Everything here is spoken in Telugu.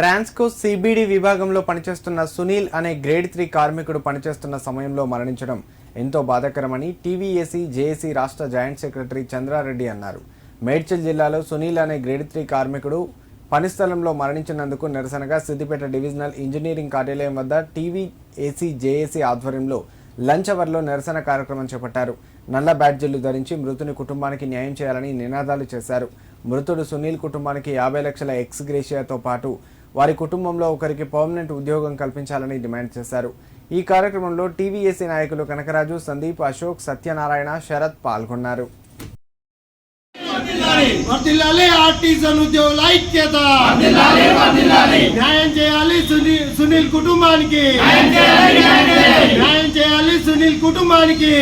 ట్రాన్స్కో సిబిడి విభాగంలో పనిచేస్తున్న సునీల్ అనే గ్రేడ్ త్రీ కార్మికుడు పనిచేస్తున్న సమయంలో మరణించడం ఎంతో బాధాకరమని టీవీఏసీ జేఏసీ రాష్ట్ర జాయింట్ సెక్రటరీ చంద్రారెడ్డి అన్నారు. మేడ్చల్ జిల్లాలో సునీల్ అనే గ్రేడ్ త్రీ కార్మికుడు పనిస్థలంలో మరణించినందుకు నిరసనగా సిద్దిపేట డివిజనల్ ఇంజనీరింగ్ కార్యాలయం వద్ద టీవీఏసీ జేఏసీ ఆధ్వర్యంలో లంచ్ అవర్లో నిరసన కార్యక్రమం చేపట్టారు. నల్ల బ్యాడ్జీలు ధరించి మృతుని కుటుంబానికి న్యాయం చేయాలని నినాదాలు చేశారు. మృతుడు సునీల్ కుటుంబానికి యాభై లక్షల ఎక్స్ గ్రేషియాతో పాటు వారి కుటుంబంలో ఒకరికి పర్మనెంట్ ఉద్యోగం కల్పించాలని డిమాండ్ చేశారు. ఈ కార్యక్రమంలో టీవీఏసీ నాయకులు కనకరాజు సందీప్ అశోక్ సత్యనారాయణ శరత్ పాల్గొన్నారు. వర్దిల్లాలి. ఆర్టిజన్ ఉద్యోగుల ఐక్యత. న్యాయం చేయాలి సునీల్ సునీల్ కుటుంబానికి. న్యాయం చేయాలి సునీల్ కుటుంబానికి.